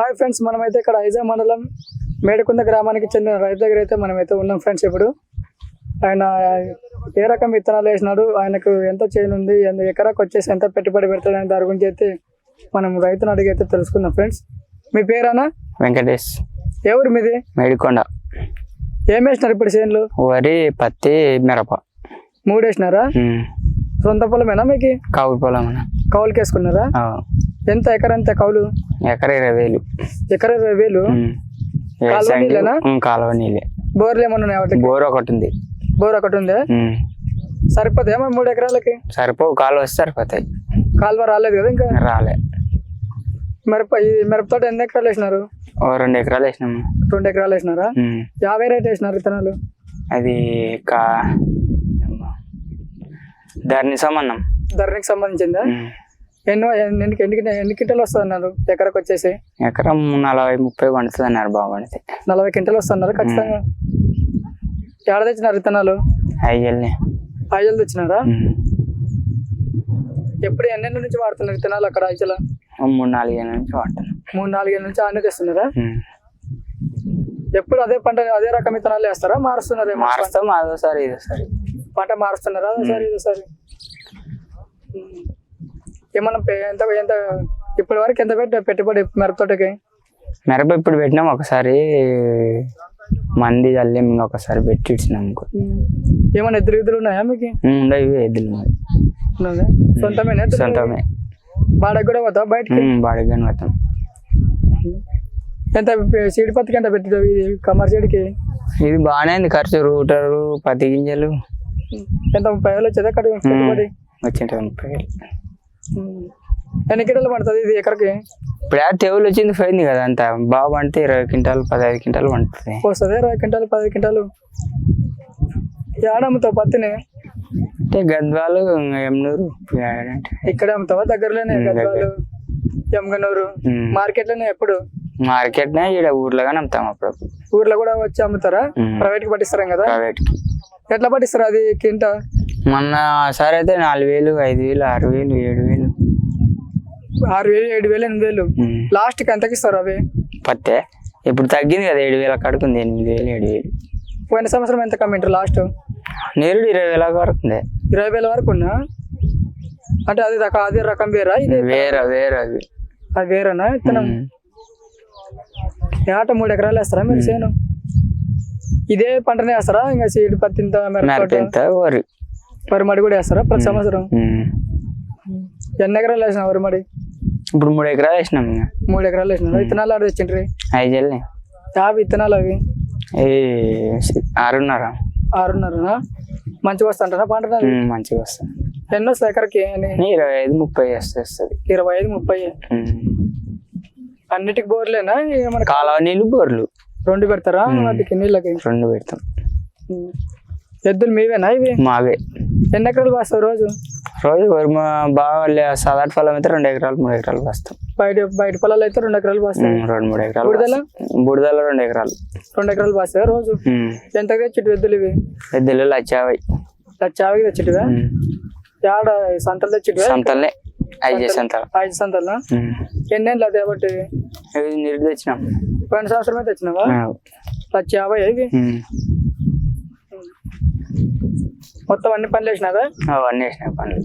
Hi friends మనమైతే ఇక్కడ ఐజా మండలం మేడకుంద గ్రామానికి చెందిన రైతు దగ్గర అయితే మనమైతే ఉన్నాం ఫ్రెండ్స్ ఇప్పుడు. ఆయన ఏ రకం విత్తనాలు వేసినాడు ఆయనకు ఎంత చేను ఉంది ఎంత ఎకరాకు వచ్చేసి ఎంత పెట్టుబడి పెడతాడు అనే దాని గురించి అయితే మనం రైతుని అడిగి అయితే తెలుసుకుందాం ఫ్రెండ్స్. మీ పేరానా వెంకటేష్. ఎవరు మీది? మేడికొండ. ఏం వేసినారు ఇప్పుడు చేనులు? వరి పత్తి మిరప. మూడు వేసినారా. సొంత పొలమేనా మీకు? కౌలు పొలం అన్న. ఎంత ఎకర ఎంత కౌలు? ఎకర ఇరవై వేలు. ఎకర ఇరవై వేలు. కాలువ నీళ్ళేనా? కాలువ నీళ్ళే. బోర్లు ఏమన్నా ఉన్నాయి బోర్ ఒకటి ఉంది. బోర్ ఒకటి ఉందా. సరిపోతాయా మరి మూడు ఎకరాలకి? సరిపోవు కాలువ వస్తే సరిపోతాయి. కాలువ రాలేదు కదా ఇంకా? రాలే. మిరప ఈ మిరప తోట ఎన్ని ఎకరాలు వేసినారు? రెండు ఎకరాలు వేసినాము రెండు ఎకరాలు వేసినారా. యాభై రేట్ వేసినారు విత్తనాలు. అది కా ధరణి సంబంధం. ధరణికి సంబంధించిందా. ఎన్నో ఎన్ని ఎన్ని ఎన్ని- క్వింటలు వస్తున్నారు ఎకరకు వచ్చేసి? ఎకరం నలభై ముప్పై పండుతుంది అన్నారు బాగా పండితే నలభై క్వింటలు వస్తున్నారు ఖచ్చితంగా. ఎక్కడ తెచ్చినారు విత్తనాలు? అయ్యల్ని ఐజల్ తెచ్చినారా? ఎప్పుడు ఎన్నెన్న నుంచి వాడుతున్నారు విత్తనాలు అక్కడ ఐజల? మూడు నాలుగు ఏళ్ళ నుంచి వాడుతున్నాం మూడు నాలుగేళ్ళ నుంచి ఆనే తెస్తున్నారా. ఎప్పుడు అదే పంట అదే రకం విత్తనాలు వేస్తారా? మారుస్తున్నారు? మారుస్తాం అదోసారి ఇదోసారి. పంట మారుస్తున్నారా? అదోసారి ఇదోసారి. ఏమన్నా పె- ఎంత ఎంత ఇప్పటి వరకు ఎంత పెట్ట పెట్టుబడి మిరప తోటకి మిరప ఇప్పుడు పెట్టినాం ఒకసారి మంది చల్లి ఒకసారి పెట్టి ఇచ్చినాం ఇంకో. ఏమన్నా ఎదురు ఎదురు ఉన్నాయా మీకు? ఉండవు ఎద్దులు మరి ఉన్నదా? సొంతమేనా ఎద్దులు? సొంతమే. బాడకి కూడా పోతావా బయటికి? బాడీ కానీ మొత్తం ఎంత సీడి పత్తికి ఎంత పెట్టావు ఇది కమర్ సీడ్కి ఇది బాగానే ఉంది ఖర్చు రూటరు పత్తి గింజలు. ఎంత ముప్పై వేలు వచ్చేదా కట్టు పెట్టుబడి? వచ్చింటుంది ముప్పై వేలు. ఉమ్. ఎన్ని కిలోలు పడుతుంది ఇది ఎకరకి? ఇప్పుడు తెగులు వచ్చింది పోయింది కదా అంత. బాగా పండితే ఇరవై క్వింటాలు పదహైదు క్వింటాలు పండుతుంది. వస్తుంది ఇరవై క్వింటాలు పది క్వింటాలు? ఏడ అమ్ముతావు పత్తిని? అంటే గద్వాలు ఎమ్నూరు ఇక్కడే అమ్ముతావా? దగ్గరలోనే గద్వాలు ఎమ్మగనూరు ఉమ్. మార్కెట్లోనే ఎప్పుడు? మార్కెట్నే ఈడ ఊర్లో కానీ అమ్ముతాం అప్పుడప్పుడు. ఊర్లో కూడా వచ్చి అమ్ముతారా. ప్రైవేట్కి పట్టిస్తారా కదా? ప్రైవేట్కి ఎట్లా పట్టిస్తారు అది కింట? మొన్న సారి అయితే నాలుగు వేలు ఐదు వేలు ఆరు వేలు ఏడు వేలు. ఆరు వేలు ఏడు వేలు ఎనిమిది వేలు. ఉమ్. లాస్ట్కి ఎంతకి ఇస్తారు అవి? పత్తే. ఇప్పుడు తగ్గింది కదా ఏడు వేల కడుకుంది ఎనిమిది వేలు ఏడు వేలు. పోయిన సంవత్సరం ఎంత కమ్మింటారు లాస్ట్? నేరుడు ఇరవై వేల వరకు ఉంది ఇరవై వేల వరకు ఉన్నా అంటే అది రకం అది రకం వేరా? ఇది వేరే వేరే అది. అది వేరేనా విత్తనం. ఏట మూడు ఎకరాలు వేస్తారా మీరు చేను? ఇదే పంటనే వేస్తారా? ఇంకా సీడ్ పత్తి వరి. వరి మడి కూడా వేస్తారా ప్రతి సంవత్సరం. ఎన్ని ఎకరాలు వేసిన వరి మడి? ఇప్పుడు మూడు ఎకరాలు వేసినాం ఇంకా. మూడు ఎకరాలు వేసిన విత్తనాలు ఆడ తెచ్చిండ్రి? ఐదు జల్లి. యాభై విత్తనాలు అవి? ఆరున్నర. ఆరున్నరనా? మంచిగా వస్తుంటారా పంట మంచిగా వస్తుంది ఎన్ని? వస్తాయి ఎకరకి ఇరవై ఐదు ముప్పై వస్తుంది. ఇరవై ఐదు ముప్పై. అన్నిటికి బోర్లేనా? ఏమన్నా కాలువ నీళ్ళు బోర్లు. రెండు పెడతారా? వాటికి నీళ్ళకి? రెండు పెడతాం. ఎద్దులు మీవేనా ఇవి? మావే. ఎన్ని ఎకరాలు పాస్తావు రోజు? రోజు వరి మా బాగా సలాడ్ పొలం అయితే రెండు ఎకరాలు మూడు ఎకరాలు వస్తాం బయట బయట పొలాలు అయితే రెండు ఎకరాలు ఉమ్, రెండు మూడు ఎకరాలు బుడదల? బుడదల రెండు ఎకరాలు. రెండు ఎకరాలు పాస్తాయి రోజు. ఎంత తెచ్చిట్టు ఎద్దులు ఇవి? ఎద్దులు లచ్చావై. చావికి తెచ్చిట్టువా ఆడ సంతలు తెచ్చిట్టువా సంతలనే ఐదు సంతలు ఐదు సంతలు. ఎన్నేళ్ళు అది కాబట్టి నీరు తెచ్చినాం. పోయిన సంవత్సరమే తెచ్చినావా. లక్ష యాభై. మొత్తం అన్ని పనులు వేసినావా అవన్నీ వేసిన పనులు.